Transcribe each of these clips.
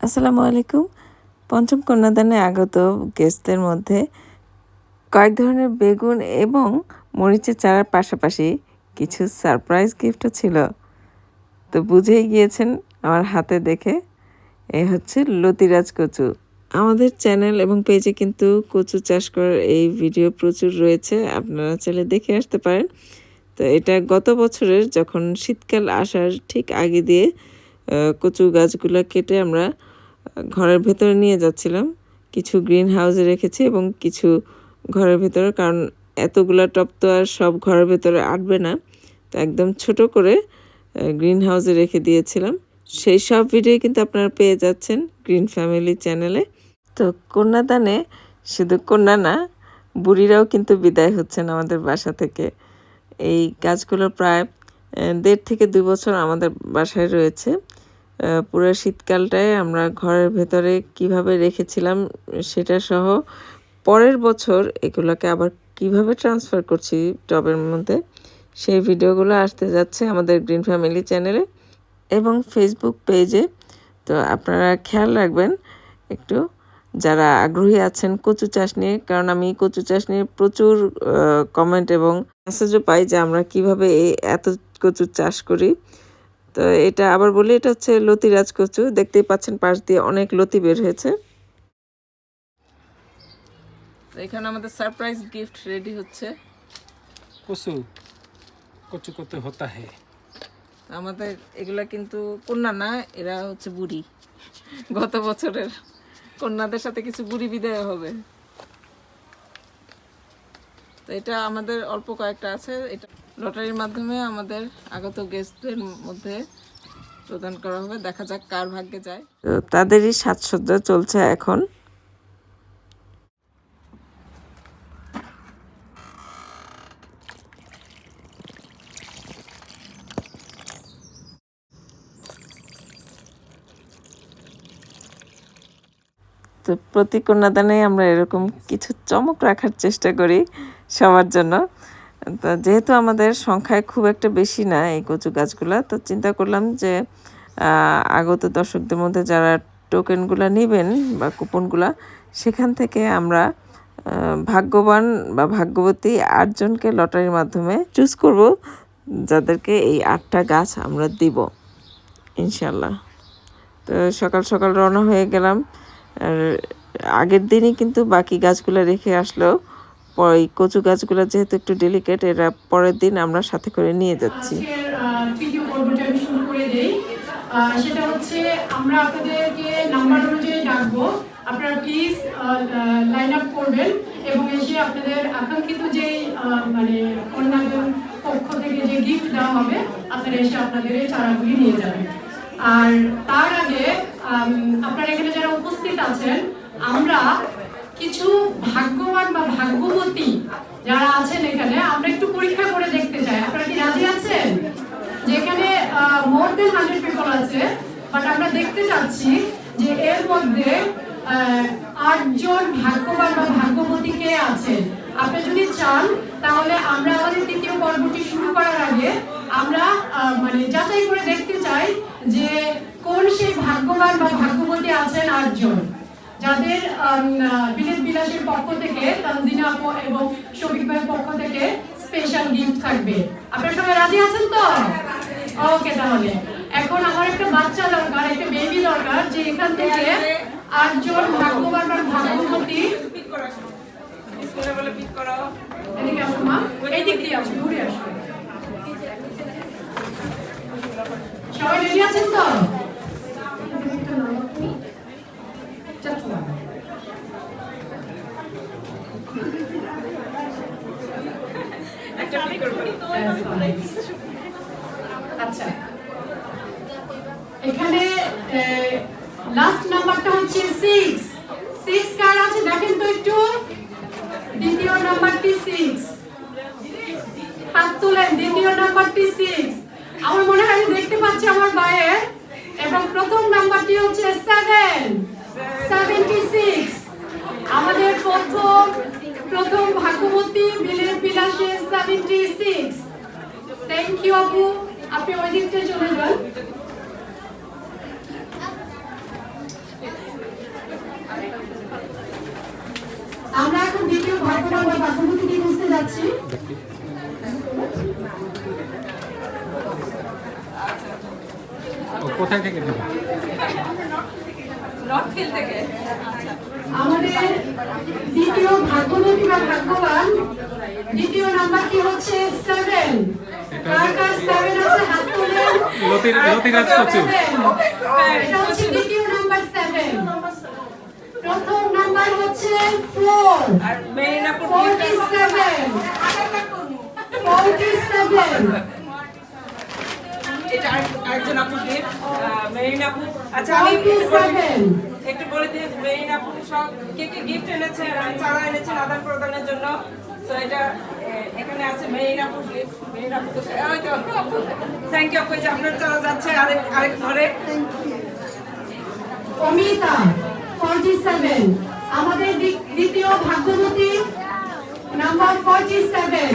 আসসালামু আলাইকুম। পঞ্চম কন্যাদানে আগত গেস্টদের মধ্যে কয়েক ধরনের বেগুন এবং মরিচের চারার পাশাপাশি কিছু সারপ্রাইজ গিফটও ছিল। তো বুঝেই গিয়েছেন আমার হাতে দেখে। এ হচ্ছে লতিরাজ কচু। আমাদের চ্যানেল এবং পেজে কিন্তু কচু চাষ করার এই ভিডিও প্রচুর রয়েছে। আপনারা চাইলে দেখে আসতে পারেন। তো এটা গত বছরের যখন শীতকাল আসার ঠিক আগে দিয়ে কচু গাছগুলো কেটে আমরা ঘরের ভেতরে নিয়ে যাচ্ছিলাম। কিছু গ্রিন হাউসে রেখেছি এবং কিছু ঘরের ভেতরে, কারণ এতগুলা টপ তো আর সব ঘরের ভেতরে আটবে না। তো একদম ছোট করে গ্রিন হাউসে রেখে দিয়েছিলাম। সেই সব ভিডিও কিন্তু আপনারা পেয়ে যাচ্ছেন গ্রিন ফ্যামিলি চ্যানেলে। তো কন্যাদানে, শুধু কন্যা না, বুড়িরাও কিন্তু বিদায় হচ্ছেন আমাদের বাসা থেকে। এই গাছগুলো প্রায় দেড় থেকে দুই বছর আমাদের বাসায় রয়েছে। পুরো শীতকালটায় আমরা ঘরের ভেতরে কীভাবে রেখেছিলাম সেটা সহ পরের বছর এগুলোকে আবার কীভাবে ট্রান্সফার করছি টবের মধ্যে, সেই ভিডিওগুলো আসতে যাচ্ছে আমাদের গ্রিন ফ্যামিলি চ্যানেলে এবং ফেসবুক পেজে তো আপনারা খেয়াল রাখবেন একটু। যারা আগ্রহী আছেন কচু চাষ নিয়ে কারণ আমি কচু চাষ নিয়ে প্রচুর কমেন্ট এবং মেসেজও পাই যে আমরা কীভাবে এই এত কচু চাষ করি। তো এটা আবার বলি এটা হচ্ছে লতিরাজ কচু। দেখতেই পাচ্ছেন পাশ দিয়ে অনেক লতি বের হয়েছে। তো এখানে আমাদের সারপ্রাইজ গিফট রেডি হচ্ছে। কচু কচু কত হতা হে। আমাদের এগুলা কিন্তু কন্যা না এরা হচ্ছে বুড়ি। গত বছরের। কন্যাদের সাথে কিছু বুড়ি বিদায় হবে। তো এটা আমাদের অল্প কয়েকটা আছে। এটা লটারির মাধ্যমে আমাদের আগত গেস্টদের মধ্যে প্রদান করা হবে। দেখা যাক কার ভাগ্যে যায়। তাদেরই সাজসজ্জা চলছে এখন। তো প্রতি কন্যাদানে আমরা এরকম কিছু চমক রাখার চেষ্টা করি সবার জন্য। তো যেহেতু আমাদের সংখ্যায় খুব একটা বেশি না এই কচু গাছগুলা, তো চিন্তা করলাম যে আগত দর্শকদের মধ্যে যারা টোকেনগুলো নেবেন বা কুপনগুলা, সেখান থেকে আমরা ভাগ্যবান বা ভাগ্যবতী আটজনকে লটারির মাধ্যমে চুজ করব, যাদেরকে এই আটটা গাছ আমরা দিব ইনশাল্লাহ তো সকাল সকাল রওনা হয়ে গেলাম। আর আগের দিনই কিন্তু বাকি গাছগুলো রেখে আসলো। এই কচু গাছগুলো যেহেতু একটু ডেলিকেট এরা পরের দিন আমরা সাথে করে নিয়ে যাচ্ছি। সেটা হচ্ছে আমরা আপনাদেরকে নাম্বার অনুযায়ী ডাকবো। আপনারা প্লিজ লাইন আপ করবেন এবং এসে আপনাদের আকাঙ্ক্ষিত মানে পক্ষ থেকে যে গিফট দেওয়া হবে, আপনারা এসে আপনাদের এই চারাগুলি নিয়ে যাবেন। আর তার আগে আপনারা এখানে যারা উপস্থিত আছেন, আমরা কিছু ভাগ্যবান বা ভাগ্যবতী যারা আছেন এখানে, আমরা একটু পরীক্ষা করে দেখতে চাই। আপনারা কি রাজি আছেন? যেখানে মোর দেন হান্ড্রেড পিপল আছে বাট আমরা দেখতে চাচ্ছি যে এর মধ্যে আটজন ভাগ্যবান বা ভাগ্যবতী কে আছেন? আপনি যদি চান, তাহলে আমরা আমাদের তৃতীয় পর্বটি শুরু করার আগে আমরা মানে যাচাই করে দেখতে চাই যে কোন সেই ভাগ্যবান বা ভাগ্যবতী আছেন আটজন যাদের আম, বিলেত বিলাসের পক্ষ থেকে তানজিনা আপু এবং শফিক ভাইয়ের পক্ষ থেকে স্পেশাল গিফট থাকবে। আপনারা সবাই রাজি আছেন তো? ওকে তাহলে। এখন আমার একটা বাচ্চা দরকার একটা বেবি দরকার যে এখান থেকে আটজন ভাগ্যবান বা ভাগ্যবতী এদিকে আসো মা। এই দিক দিয়ে আসো ঘুরে আসো। সবাই রেডি আছেন তো? আচ্ছা। এখানে লাস্ট নাম্বারটা হচ্ছে সিক্স সিক্স কার আছে? দেখেন তো একটু। দ্বিতীয় নাম্বারটি সিক্স হাত তুলেন, দ্বিতীয় নাম্বারটি সিক্স আমার মনে হয় দেখতে পাচ্ছি আমার বাইরে ইউ আপু আপনি ওই দিক চলে যান। আমরা এখন দ্বিতীয় ভাগ্যবান বা ভাগ্যবতীকে খুঁজতে যাচ্ছি। কোথায় থেকে আমাদের দ্বিতীয় ভাগ্যবতী বা ভাগ্যবান দ্বিতীয় নাম্বার কি হচ্ছে? সেভেন লতিরাজ কচু দ্বিতীয় নাম্বার সেভেন প্রথম নাম্বার হচ্ছে ফোর আর Marinapur forty seven forty seven এটা আরেকজন আপু গিফট মেরিনাপু আচ্ছা আমি একটু বলে- সেভেন একটু বলে দিই মেরিনাপু সব কে কে গিফট এনেছে আর চারা এনেছেন আদান প্রদানের জন্য। তো এটা অমিতা আমাদের দ্বিতীয় ভাগ্যবতী নাম্বার ফোরটি সেভেন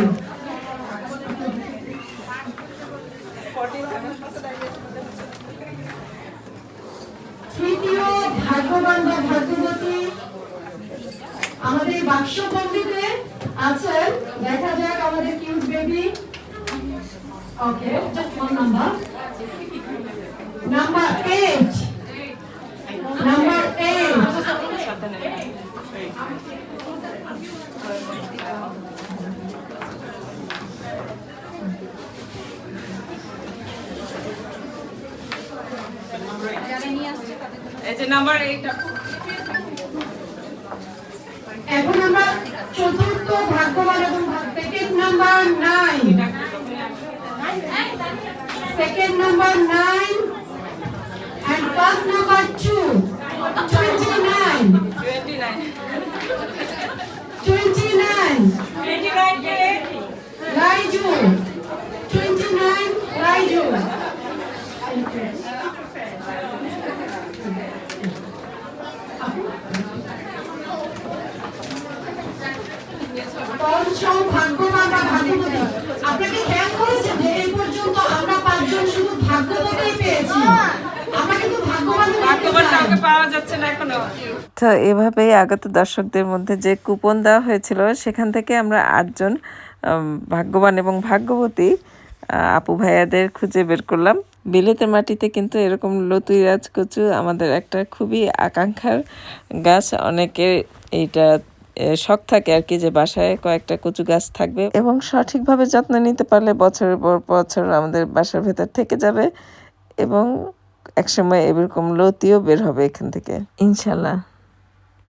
তৃতীয় ভাগ্যবান বা ভাগ্যবতী আমাদের বাক্স বন্দিতে আছেন? দেখা যাক আমাদের cute baby number number eight number eight এই যে নাম্বার এইট আপু এখন আমরা চতুর্থ ভাগ্যবান এবং second number nine second number nine and first number two, 29, twenty nine 29, twenty nine K Raiju, 29, Raiju. পঞ্চম ভাগ্যবান বা ভাগ্যবতী আপনাকে খেয়াল করেছেন যে এই পর্যন্ত আমরা পাঁচজন শুধু ভাগ্যবতী পেয়েছি? আমরা কিন্তু ভাগ্যবান ভাগ্যবান পাওয়া যাচ্ছে না এখনও। তো এভাবেই আগত দর্শকদের মধ্যে যে কুপন দেওয়া হয়েছিল সেখান থেকে আমরা আটজন ভাগ্যবান এবং ভাগ্যবতী আপু ভাইয়াদের খুঁজে বের করলাম। বিলেতের মাটিতে কিন্তু এরকম লতুই রাজকচু আমাদের একটা খুবই আকাঙ্ক্ষার গাছ। অনেকে এইটা শখ থাকে আর কি যে বাসায় কয়েকটা কচু গাছ থাকবে। এবং সঠিকভাবে যত্ন নিতে পারলে বছরের পর বছর আমাদের বাসার ভেতর থেকে যাবে এবং একসময় এরকম লতিও বের হবে এখান থেকে। ইনশাল্লাহ।